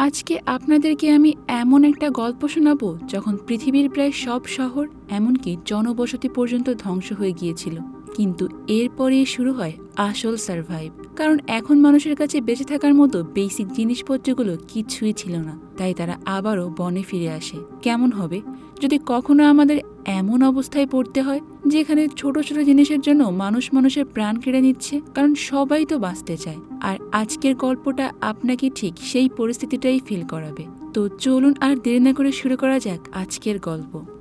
আজকে আপনাদেরকে আমি এমন একটা গল্প শোনাবো যখন পৃথিবীর প্রায় সব শহর এমনকি জনবসতি পর্যন্ত ধ্বংস হয়ে গিয়েছিল। কিন্তু এরপরেই শুরু হয় আসল সার্ভাইভ কারণ এখন মানুষের কাছে বেঁচে থাকার মতো বেসিক জিনিসপত্রগুলো কিছুই ছিল না। তাই তারা আবারও বনে ফিরে আসে। কেমন হবে? যদি কখনো আমাদের এমন অবস্থায় পড়তে হয় যেখানে ছোট ছোট জিনিসের জন্য মানুষ মানুষের প্রাণ কেড়ে নিচ্ছে, কারণ সবাই তো বাঁচতে চায়। আর আজকের গল্পটা আপনাকে ঠিক সেই পরিস্থিতিটাই ফিল করাবে। তো চলুন আর দেরি না করে শুরু করা যাক আজকের গল্প।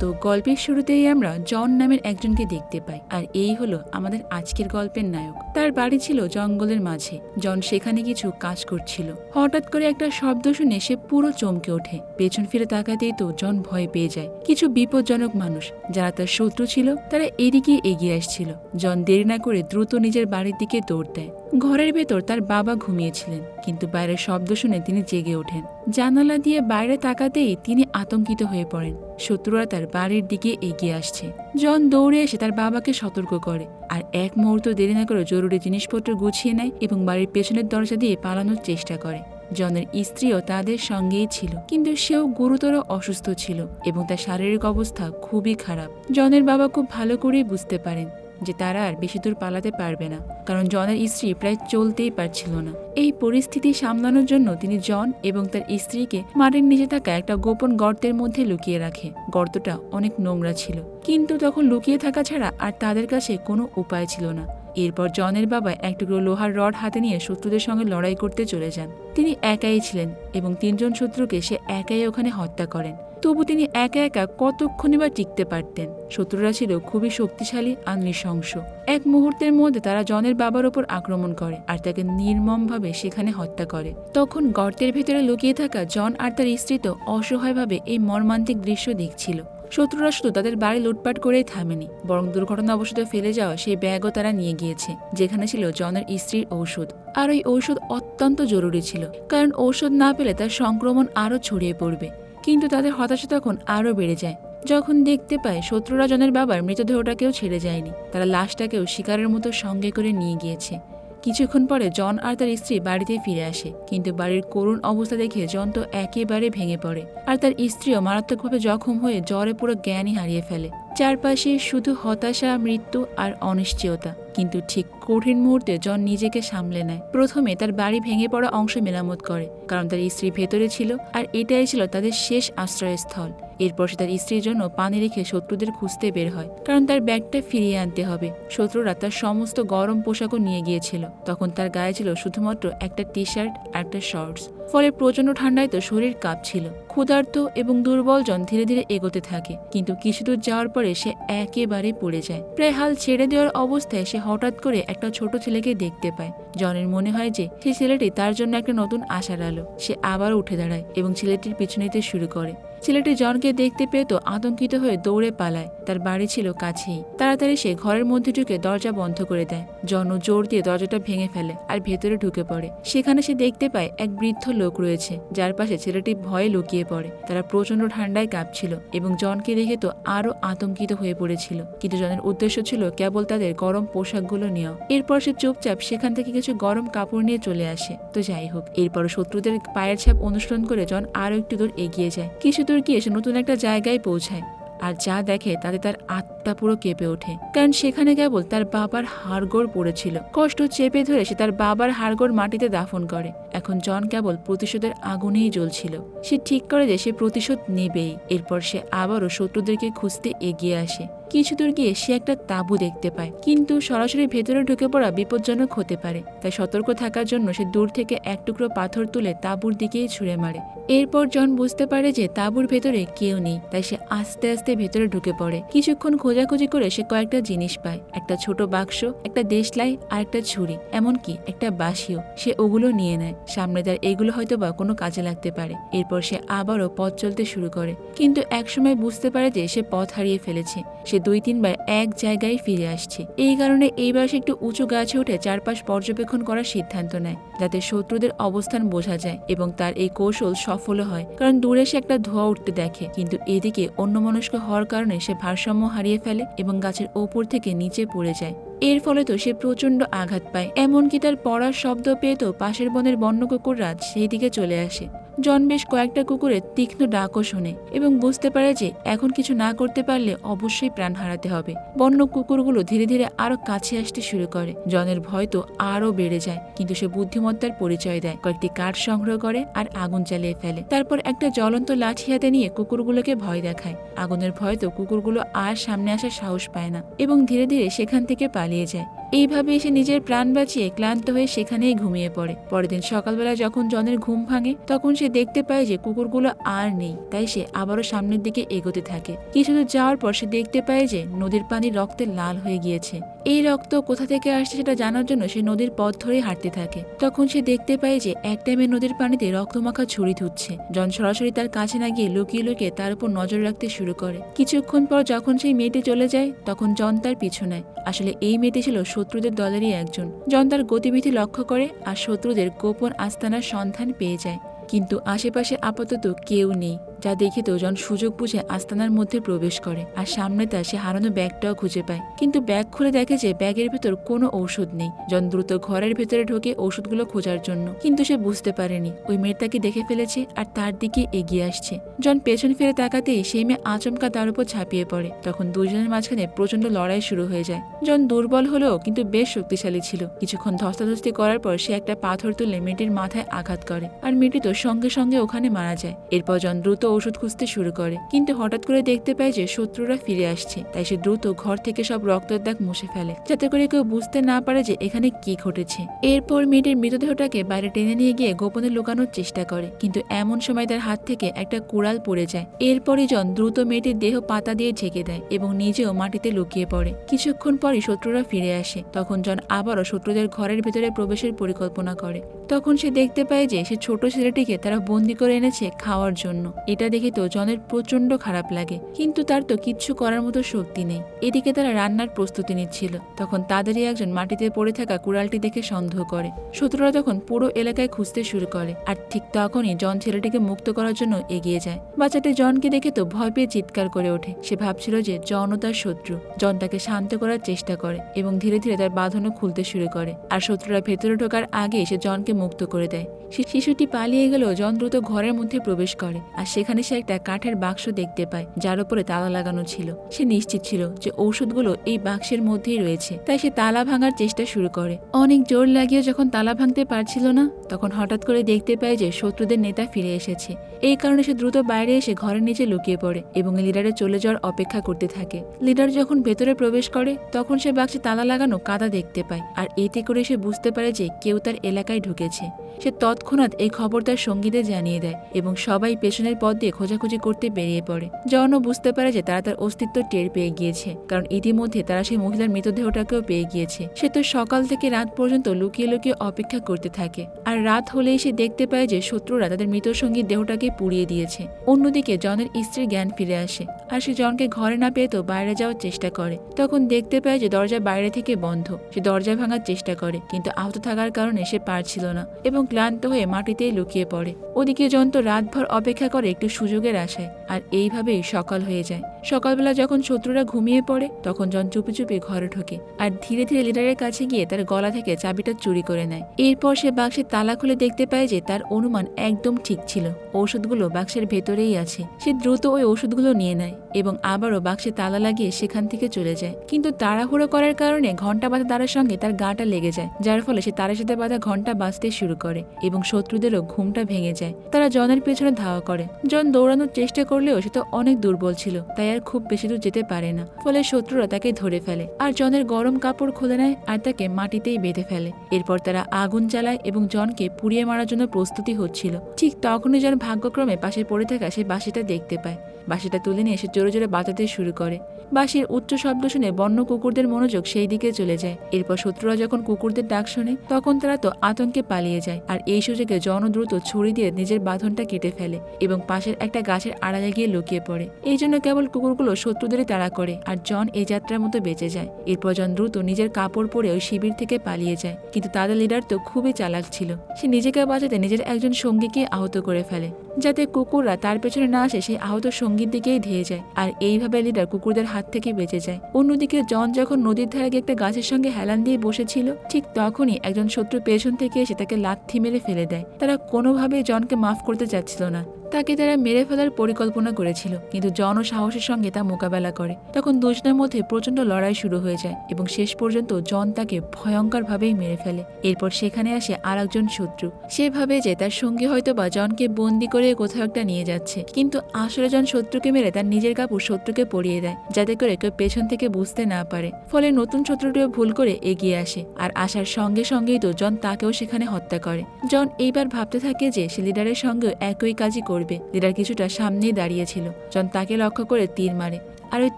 তো গল্পের শুরুতেই আমরা জন নামের একজনকে দেখতে পাই, আর এই হলো আমাদের আজকের গল্পের নায়ক। তার বাড়ি ছিল জঙ্গলের মাঝে। জন সেখানে কিছু কাজ করছিল। হঠাৎ করে একটা শব্দ শুনে সে পুরো চমকে ওঠে। পেছন ফিরে তাকাতেই তো জন ভয় পেয়ে যায়। কিছু বিপজ্জনক মানুষ, যারা তার শত্রু ছিল, তারা এদিকে এগিয়ে আসছিল। জন দেরি না করে দ্রুত নিজের বাড়ির দিকে দৌড় দেয়। ঘরের ভেতর তার বাবা ঘুমিয়েছিলেন, কিন্তু বাইরের শব্দ শুনে তিনি জেগে ওঠেন। জানালা দিয়ে বাইরে তাকাতেই তিনি আতঙ্কিত হয়ে পড়েন। শত্রুরা তার বাড়ির দিকে এগিয়ে আসছে। জন দৌড়ে এসে তার বাবাকে সতর্ক করে আর এক মুহূর্ত দেরি না করে জরুরি জিনিসপত্র গুছিয়ে নেয় এবং বাড়ির পেছনের দরজা দিয়ে পালানোর চেষ্টা করে। জনের স্ত্রীও তাদের সঙ্গেই ছিল, কিন্তু সেও গুরুতর অসুস্থ ছিল এবং তার শারীরিক অবস্থা খুবই খারাপ। জনের বাবা খুব ভালো করেই বুঝতে পারেন যে তারা আর বেশি দূর পালাতে পারবে না, কারণ জনের স্ত্রী প্রায় চলতেই পারছিল না। এই পরিস্থিতি সামলানোর জন্য তিনি জন এবং তার স্ত্রীকে মাটির নিচে থাকা একটা গোপন গর্তের মধ্যে লুকিয়ে রাখে। গর্তটা অনেক নোংরা ছিল, কিন্তু তখন লুকিয়ে থাকা ছাড়া আর তাদের কাছে কোনো উপায় ছিল না। এরপর জনের বাবা এক টুকরো লোহার রড হাতে নিয়ে শত্রুদের সঙ্গে লড়াই করতে চলে যান। তিনি একাই ছিলেন এবং তিনজন শত্রুকে সে একাই ওখানে হত্যা করেন। তবু তিনি একা একা কতক্ষণই বা টিকতে পারতেন? শত্রুরা ছিল খুবই শক্তিশালী আর নৃশংস। এক মুহূর্তের মধ্যে তারা জনের বাবার ওপর আক্রমণ করে আর তাকে নির্মমভাবে সেখানে হত্যা করে। তখন গর্তের ভেতরে লুকিয়ে থাকা জন আর তার স্ত্রী তো অসহায়ভাবে এই মর্মান্তিক দৃশ্য দেখছিল। শত্রুরা শুধু তাদের বাড়ি লুটপাট করেই থামেনি, বরং দুর্ঘটনাবশত ফেলে যাওয়া সেই ব্যাগও তারা নিয়ে গিয়েছে, যেখানে ছিল জনের স্ত্রীর ঔষধ। আর ওই ঔষধ অত্যন্ত জরুরি ছিল, কারণ ঔষধ না পেলে তার সংক্রমণ আরও ছড়িয়ে পড়বে। কিন্তু তাদের হতাশা তখন আরও বেড়ে যায়। যখন দেখতে পায় শত্রুরা জনের বাবার মৃতদেহটাকেও ছেড়ে যায়নি, তারা লাশটাকেও শিকারের মতো সঙ্গে করে নিয়ে গিয়েছে। কিছুক্ষণ পরে জন আর তার স্ত্রী বাড়িতে ফিরে আসে, কিন্তু বাড়ির করুণ অবস্থা দেখে জন তো একেবারে ভেঙে পড়ে। আর তার স্ত্রীও মারাত্মকভাবে জখম হয়ে জ্বরে পুরো জ্ঞানই হারিয়ে ফেলে। চারপাশে শুধু হতাশা, মৃত্যু আর অনিশ্চয়তা। কিন্তু ঠিক কঠিন মুহূর্তে জন নিজেকে সামলে নেয়। প্রথমে তার বাড়ি ভেঙে পড়া অংশ মেরামত করে, কারণ তার স্ত্রী ভেতরে ছিল, আর এটাই ছিল তাদের শেষ আশ্রয়স্থল। এরপর সে তার স্ত্রীর জন্য পানি রেখে শত্রুদের খুঁজতে বের হয়, কারণ তার ব্যাগটা ফিরিয়ে আনতে হবে। শত্রুরা তার সমস্ত গরম পোশাকও নিয়ে গিয়েছিল। তখন তার গায়ে ছিল শুধুমাত্র একটা টি শার্ট আর একটা শর্টস। ফলে প্রচণ্ড ঠান্ডায় তো শরীর কাঁপছিল। ক্ষুধার্ত এবং দুর্বল জন ধীরে ধীরে এগোতে থাকে, কিন্তু কিছু দূর যাওয়ার পরে সে একেবারে পড়ে যায়। প্রায় হাল ছেড়ে দেওয়ার অবস্থায় সে হঠাৎ করে একটা ছোট ছেলেকে দেখতে পায়। জনের মনে হয় যে সেই ছেলেটি তার জন্য একটা নতুন আশার আলো। সে আবার উঠে দাঁড়ায় এবং ছেলেটির পিছু নিতে শুরু করে। ছেলেটি জনকে দেখতে পেয়ে তো আতঙ্কিত হয়ে দৌড়ে পালায়। তার বাড়ি ছিল কাছেই। তাড়াতাড়ি সে ঘরের মধ্যে ঢুকে দরজা বন্ধ করে দেয়। জন জোর দিয়ে দরজাটা ভেঙে ফেলে আর ভেতরে ঢুকে পড়ে। সেখানে সে দেখতে পায় এক বৃদ্ধ লোক রয়েছে, যার পাশে ছেলেটি ভয়ে লুকিয়ে পড়ে। তারা প্রচণ্ড ঠান্ডায় কাঁপছিল এবং জনকে দেখে তো আরও আতঙ্কিত হয়ে পড়েছিল। কিন্তু জনের উদ্দেশ্য ছিল কেবল তাদের গরম পোশাকগুলো নেওয়া। এরপর সে চুপচাপ সেখান থেকে কিছু গরম কাপড় নিয়ে চলে আসে। তো যাই হোক এরপর শত্রুদের পায়ের ছাপ অনুসরণ করে জন আরও একটু দূর এগিয়ে যায়। কিছু দূর গিয়ে সে নতুন একটা জায়গায় পৌঁছায়। আর যা দেখে তাতে তার আত্মা পুরো কেঁপে ওঠে। কারণ সেখানে কেবল তার বাবার হাড়গোড় পড়েছিল। কষ্ট চেপে ধরে সে তার বাবার হাড়গোড় মাটিতে দাফন করে। এখন জন কেবল প্রতিশোধের আগুনেই জ্বলছিল। সে ঠিক করে যে সে প্রতিশোধ নেবেই। এরপর সে আবারও শত্রুদেরকে খুঁজতে এগিয়ে আসে। কিছু দূর গিয়ে সে একটা তাঁবু দেখতে পায়। কিন্তু সরাসরি ভেতরে ঢুকে পড়া বিপজ্জনক হতে পারে। তাই সতর্ক থাকার জন্য সে দূর থেকে এক টুকরো পাথর তুলে তাঁবুর দিকেই ছুঁড়ে মারে। এরপর জন বুঝতে পারে যে তাঁবুর ভেতরে কেউ নেই, তাই সে আস্তে আস্তে ভেতরে ঢুকে পড়ে। কিছুক্ষণ খোঁজাখুঁজি করে সে কয়েকটা জিনিস পায়। একটা ছোট বাক্স, একটা দেশলাই আর একটা ছুরি, এমনকি একটা বাঁশিও। সে ওগুলো নিয়ে নেয়। সামনে তার এগুলো হয়তো বা কোনো কাজে লাগতে পারে। এরপর সে আবারও পথ চলতে শুরু করে। কিন্তু একসময় বুঝতে পারে যে সে পথ হারিয়ে ফেলেছে। সে দুই তিনবার এক জায়গায় ফিরে আসছে। এই কারণে এইবার সে একটু উঁচু গাছে উঠে চারপাশ পর্যবেক্ষণ করার সিদ্ধান্ত নেয়, যাতে শত্রুদের অবস্থান বোঝা যায় এবং তার এই কৌশল সফল হয়। কারণ দূরে সে একটা ধোঁয়া উঠতে দেখে, কিন্তু এদিকে অন্যমনস্ক হওয়ার কারণে সে ভারসাম্য হারিয়ে ফেলে এবং গাছের ওপর থেকে নিচে পড়ে যায়। এর ফলে তো সে প্রচণ্ড আঘাত পায়। এমনকি তার পড়ার শব্দ পেয়ে তো পাশের বনের বন্য কুকুররা সেই দিকে চলে আসে। জন বেশ কয়েকটা কুকুরের তীক্ষ্ণ ডাকও শোনে এবং বুঝতে পারে যে এখন কিছু না করতে পারলে অবশ্যই প্রাণ হারাতে হবে। বন্য কুকুরগুলো ধীরে ধীরে আরও কাছে আসতে শুরু করে। জনের ভয় তো আরও বেড়ে যায়, কিন্তু সে বুদ্ধিমত্তার পরিচয় দেয়। কয়েকটি কাঠ সংগ্রহ করে আর আগুন জ্বালিয়ে ফেলে। তারপর একটা জ্বলন্ত লাঠি হাতে নিয়ে কুকুরগুলোকে ভয় দেখায়। আগুনের ভয় তো কুকুরগুলো আর সামনে আসার সাহস পায় না এবং ধীরে ধীরে সেখান থেকে পালিয়ে যায়। এইভাবে সে নিজের প্রাণ বাঁচিয়ে ক্লান্ত হয়ে সেখানেই ঘুমিয়ে পড়ে। পরের দিন সকালবেলা যখন জনের ঘুম ভাঙে, তখন সে দেখতে পায় যে কুকুরগুলো আর নেই, তাই সে আবারও সামনের দিকে এগোতে থাকে। কিছু দূর যাওয়ার পর সে দেখতে পায় যে নদীর পানি রক্তে লাল হয়ে গিয়েছে। এই রক্ত কোথা থেকে আসছে সেটা জানার জন্য সে নদীর পথ ধরে হাঁটতে থাকে। তখন সে দেখতে পায় যে এক টাইমে নদীর পানিতে রক্তমাখা ছুরি ধুচ্ছে। জন সরাসরি তার কাছে না গিয়ে লুকিয়ে লুকিয়ে তার উপর নজর রাখতে শুরু করে। কিছুক্ষণ পর যখন সেই মেয়েটি চলে যায়, তখন জন তার পিছু নেয়। আসলে এই মেয়েটি ছিল শত্রুদের দলেরই একজন। জন তার গতিবিধি লক্ষ্য করে আর শত্রুদের গোপন আস্তানার সন্ধান পেয়ে যায়। কিন্তু আশেপাশে আপাতত কেউ নেই। যা দেখে তো জন সুযোগ বুঝে আস্তানার মধ্যে প্রবেশ করে। আর সামনে তার সে হারানো ব্যাগটাও খুঁজে পায়। কিন্তু ব্যাগ খুলে দেখে যে ব্যাগের ভেতর কোনো ঔষধ নেই। জন দ্রুত ঘরের ভেতরে ঢোকে ওষুধগুলো খোঁজার জন্য। কিন্তু সে বুঝতে পারেনি। ওই মেয়েটাকে দেখে ফেলেছে আর তার দিকে এগিয়ে আসছে। জন পেছন ফিরে তাকাতেই সেই মেয়ে আচমকা তার উপর ঝাঁপিয়ে পড়ে। তখন দুজনের মাঝখানে প্রচণ্ড লড়াই শুরু হয়ে যায়। জন দুর্বল হলেও কিন্তু বেশ শক্তিশালী ছিল। কিছুক্ষণ ধস্তাধস্তি করার পর সে একটা পাথর তুলে মেয়েটির মাথায় আঘাত করে। আর মেয়েটি তো সঙ্গে সঙ্গে ওখানে মারা যায়। এরপর জন দ্রুত ওষুধ খুঁজতে শুরু করে। কিন্তু হঠাৎ করে দেখতে পায় যে শত্রুরা ফিরে আসছে। তাই সে দ্রুত ঘর থেকে সব রক্তের দাগ মুছে ফেলে। যাতে করে কেউ বুঝতে না পারে যে এখানে কি ঘটেছে। এরপর মেয়েটির মৃতদেহটাকে বাইরে টেনে নিয়ে গিয়ে গোপনে লুকানোর চেষ্টা করে। কিন্তু এমন সময় তার হাত থেকে একটা কুড়াল পড়ে যায়। এরপরই জন দ্রুত মেয়েটির দেহ পাতা দিয়ে ঝেঁকে দেয় এবং নিজেও মাটিতে লুকিয়ে পড়ে। কিছুক্ষণ পরই শত্রুরা ফিরে আসে। তখন জন আবারও শত্রুদের ঘরের ভেতরে প্রবেশের পরিকল্পনা করে। তখন সে দেখতে পায় যে সে ছোট ছেলেটিকে তারা বন্দি করে এনেছে খাওয়ার জন্য। এটা দেখে তো জনের প্রচণ্ড খারাপ লাগে। কিন্তু তার তো কিচ্ছু করার মতো শক্তি নেই। এদিকে তারা রান্নার প্রস্তুতি নিচ্ছিল। তখন তাদেরই একজন মাটিতে পড়ে থাকা কুড়ালটি দেখে সন্দেহ করে। শত্রুরা তখন পুরো এলাকায় খুঁজতে শুরু করে। আর ঠিক তখনই জন ছেলেটিকে মুক্ত করার জন্য এগিয়ে যায়। বাচ্চাটি জনকে দেখে তো ভয় পেয়ে চিৎকার করে ওঠে। সে ভাবছিল যে জন তার শত্রু। জন তাকে শান্ত করার চেষ্টা করে এবং ধীরে ধীরে তার বাঁধনও খুলতে শুরু করে। আর শত্রুরা ভেতরে ঢোকার আগে সে জনকে মুক্ত করে দেয়। শিশুটি পালিয়ে গেলেও জন দ্রুত ঘরের মধ্যে প্রবেশ করে। আর সেখানে সে একটা কাঠের বাক্স দেখতে পায়, যার উপরে তালা লাগানো ছিল। সে নিশ্চিত ছিল যে ঔষধগুলো এই বাক্সের মধ্যেই রয়েছে। তাই সে তালা ভাঙার চেষ্টা শুরু করে। অনেক জোর লাগিয়ে যখন তালা ভাঙতে পারছিল না, তখন হঠাৎ করে দেখতে পায় যে শত্রুদের নেতা ফিরে এসেছে। এই কারণে সে দ্রুত বাইরে এসে ঘরের নিচে লুকিয়ে পড়ে এবং লিডারের চলে যাওয়ার অপেক্ষা করতে থাকে। লিডার যখন ভেতরে প্রবেশ করে, তখন সে বাক্সে তালা লাগানো কাদা দেখতে পায় আর এতে করে সে বুঝতে পারে যে কেউ তার এলাকায় ঢুকেছে। সে তৎক্ষণাৎ এই খবর তার সঙ্গীদের জানিয়ে দেয় এবং সবাই পেছনের পথ দিয়ে খোঁজাখুঁজি করতে বেরিয়ে পড়ে। জনও বুঝতে পারে যে তারা তার অস্তিত্ব টের পেয়ে গিয়েছে, কারণ ইতিমধ্যে তারা সেই মহিলার মৃতদেহটাকেও পেয়ে গিয়েছে। সে তো সকাল থেকে রাত পর্যন্ত লুকিয়ে লুকিয়ে অপেক্ষা করতে থাকে, আর রাত হলেই সে দেখতে পায় যে শত্রুরা তাদের মৃত সঙ্গীর দেহটাকে পুড়িয়ে দিয়েছে। অন্যদিকে জনের স্ত্রীর জ্ঞান ফিরে আসে, আর সে জনকে ঘরে না পেয়ে তো বাইরে যাওয়ার চেষ্টা করে। তখন দেখতে পায় যে দরজা বাইরে থেকে বন্ধ, সে দরজা ভাঙার চেষ্টা করে, কিন্তু আহত থাকার কারণে সে পারছিল না, এবং ক্লান্ত হয়ে মাটিতেই লুকিয়ে পড়ে। ওদিকে জন তো রাতভর অপেক্ষা করে একটু সুযোগের আশায়, আর এইভাবেই সকাল হয়ে যায়। সকালবেলা যখন শত্রুরা ঘুমিয়ে পড়ে, তখন জন চুপি চুপি ঘরে ঢোকে, আর ধীরে ধীরে লিডারের কাছে গিয়ে তার গলা থেকে চাবিটা চুরি করে নেয়। এরপর সে বাক্সের তালা খুলে দেখতে পায় যে তার অনুমান একদম ঠিক ছিল। ঔষধগুলো বাক্সের ভেতরেই আছে। সে দ্রুত ওই ওষুধগুলো নিয়ে নেয়। এবং আবারও বাক্সে তালা লাগিয়ে সেখান থেকে চলে যায়। কিন্তু তাড়াহুড়ো করার কারণে ঘণ্টা বাঁধা তারার সঙ্গে তার গাটা লেগে যায়, যার ফলে সে তারের সাথে বাঁধা ঘণ্টা বাঁচতে শুরু করে এবং শত্রুদেরও ঘুমটা ভেঙে যায়। তারা জনের পেছনে ধাওয়া করে। জন দৌড়ানোর চেষ্টা করলেও সে তো অনেক দুর্বল ছিল, তাই আর খুব বেশি দূর যেতে পারে না। ফলে শত্রুরা তাকে ধরে ফেলে আর জনের গরম কাপড় খুলে নেয় আর তাকে মাটিতেই বেঁধে ফেলে। এরপর তারা আগুন জ্বালায় এবং জনকে পুড়িয়ে মারার জন্য প্রস্তুতি হচ্ছিল। ঠিক তখনই জন ভাগ্যক্রমে পাশে পড়ে থাকা সে বাসিটা দেখতে পায়। বাঁশিটা তুলে নিয়ে সে জোরে জোরে বাজাতে শুরু করে। বাঁশির উচ্চ শব্দ শুনে বন্য কুকুরদের মনোযোগ সেই দিকে চলে যায়। এরপর শত্রুরা যখন কুকুরদের ডাক শোনে, তখন তারা তো আতঙ্কে পালিয়ে যায় আর এই সুযোগে জন দ্রুত ছুরি দিয়ে নিজের বাঁধনটা কেটে ফেলে এবং পাশের একটা গাছের আড়ালে গিয়ে লুকিয়ে পড়ে। এই জন্য কেবল কুকুরগুলো শত্রুদেরই তাড়া করে আর জন এই যাত্রার মতো বেঁচে যায়। এরপর জন দ্রুত নিজের কাপড় পরে ওই শিবির থেকে পালিয়ে যায়। কিন্তু তাদের লিডার তো খুবই চালাক ছিল। সে নিজেকে বাঁচাতে নিজের একজন সঙ্গীকে আহত করে ফেলে। যাতে কুকুররা তার পেছনে না আসে সেই আহত সঙ্গী সঙ্গীর দিকেই ধেয়ে যায় আর এইভাবে লিডার কুকুরদের হাত থেকে বেঁচে যায়। অন্যদিকে জন যখন নদীর ধারে একটা গাছের সঙ্গে হেলান দিয়ে বসেছিল, ঠিক তখনই একজন শত্রু পেছন থেকে এসে তাকে লাথি মেরে ফেলে দেয়। তারা কোনোভাবেই জনকে মাফ করতে চাচ্ছিল না। তাকে তারা মেরে ফেলার পরিকল্পনা করেছিল, কিন্তু জন সাহসের সঙ্গে তা মোকাবেলা করে। তখন দুজনের মধ্যে প্রচণ্ড লড়াই শুরু হয়ে যায় এবং শেষ পর্যন্ত জন তাকে ভয়ঙ্করভাবেই মেরে ফেলে। এরপর সেখানে আসে আর একজন শত্রু। সে ভাবে যে তার সঙ্গী হয়তো বা জনকে বন্দি করে কোথাও একটা নিয়ে যাচ্ছে, কিন্তু আসলে জন শত্রুকে মেরে তার নিজের কাপড় শত্রুকে পরিয়ে দেয়, যাতে করে কেউ পেছন থেকে বুঝতে না পারে। ফলে নতুন শত্রুটিও ভুল করে এগিয়ে আসে, আর আসার সঙ্গে সঙ্গেই তো জন তাকেও সেখানে হত্যা করে। জন এইবার ভাবতে থাকে যে সে লিডারের সঙ্গেও একই কাজই করবে। লিডার কিছুটা সামনেই দাঁড়িয়েছিল জন তাকে লক্ষ্য করে তীর মারে। আর ওই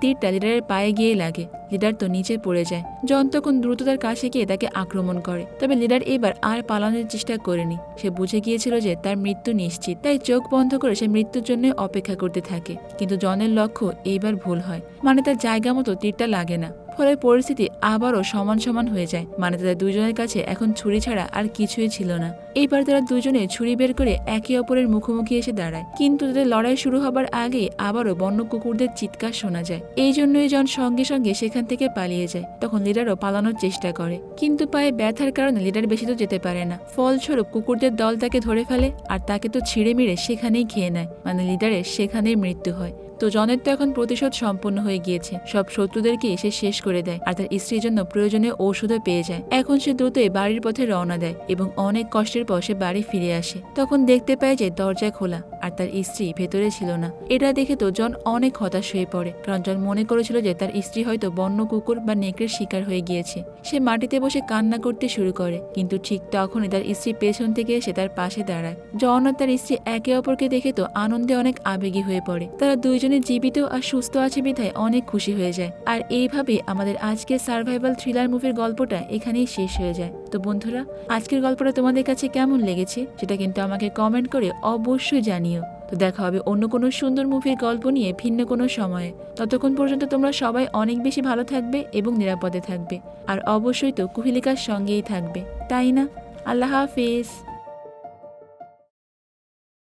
তীরটা লিডারের পায়ে গিয়ে লাগে। লিডার তো নিচে পড়ে যায়। জন তখন দ্রুত তার কাছে গিয়ে তাকে আক্রমণ করে। তবে লিডার এবার আর পালানোর চেষ্টা করেনি। সে বুঝে গিয়েছিল যে তার মৃত্যু নিশ্চিত। তাই চোখ বন্ধ করে সে মৃত্যুর জন্য অপেক্ষা করতে থাকে। কিন্তু জনের লক্ষ্য এইবার ভুল হয়। মানে তার জায়গা মতো তীরটা লাগে না। ফলে পরিস্থিতি আবারও সমান সমান হয়ে যায়। মানে তাদের দুজনের কাছে এখন ছুরি ছাড়া আর কিছুই ছিল না। এইবার তারা দুজনে ছুরি বের করে একে অপরের মুখোমুখি এসে দাঁড়ায়। কিন্তু তাদের লড়াই শুরু হবার আগেই আবারও বন্য কুকুরদের চিৎকার শোনা যায়। এই জন্যই জন সঙ্গে সঙ্গে সেখান থেকে পালিয়ে যায়। তখন লিডারও পালানোর চেষ্টা করে। কিন্তু পায়ে ব্যথার কারণে লিডার বেশি তো যেতে পারে না। ফলস্বরূপ কুকুরদের দল তাকে ধরে ফেলে আর তাকে তো ছিঁড়ে মিড়ে সেখানেই খেয়ে নেয়। মানে লিডারের সেখানেই মৃত্যু হয়। তো জনের তো এখন প্রতিশোধ সম্পূর্ণ হয়ে গিয়েছে। সব শত্রুদেরকে এসে শেষ করে দেয় আর তার স্ত্রীর জন্য প্রয়োজনীয় ঔষধও পেয়ে যায়। এখন সে দ্রুতই বাড়ির পথে রওনা দেয় এবং অনেক কষ্টের পর সে বাড়ি ফিরে আসে। তখন দেখতে পায় যে দরজা খোলা। আর তার স্ত্রী ভেতরে ছিল না। এটা দেখে তো জন অনেক হতাশ হয়ে পড়ে। কারণ জন মনে করেছিল যে তার স্ত্রী হয়তো বন্য কুকুর বা নেকড়ের শিকার হয়ে গিয়েছে। সে মাটিতে বসে কান্না করতে শুরু করে, কিন্তু ঠিক তখনই তার স্ত্রী পেছন থেকে এসে তার পাশে দাঁড়ায়। জন আর তার স্ত্রী একে অপরকে দেখে তো আনন্দে অনেক আবেগী হয়ে পড়ে। তারা দুইজনে জীবিত আর সুস্থ আছে বিধায় অনেক খুশি হয়ে যায়। আর এইভাবে আমাদের আজকের সার্ভাইভাল থ্রিলার মুভির গল্পটা এখানেই শেষ হয়ে যায়। তো বন্ধুরা, আজকের গল্পটা তোমাদের কাছে কেমন লেগেছে, সেটা কিন্তু আমাকে কমেন্ট করে অবশ্যই জানিও। তো দেখা হবে অন্য কোনো সুন্দর মুভির গল্প নিয়ে ভিন্ন কোনো সময়ে। ততক্ষণ পর্যন্ত তোমরা সবাই অনেক বেশি ভালো থাকবে এবং নিরাপদে থাকবে। আর অবশ্যই তো কুহিলিকার সঙ্গেই থাকবে, তাই না? আল্লাহ হাফিজ।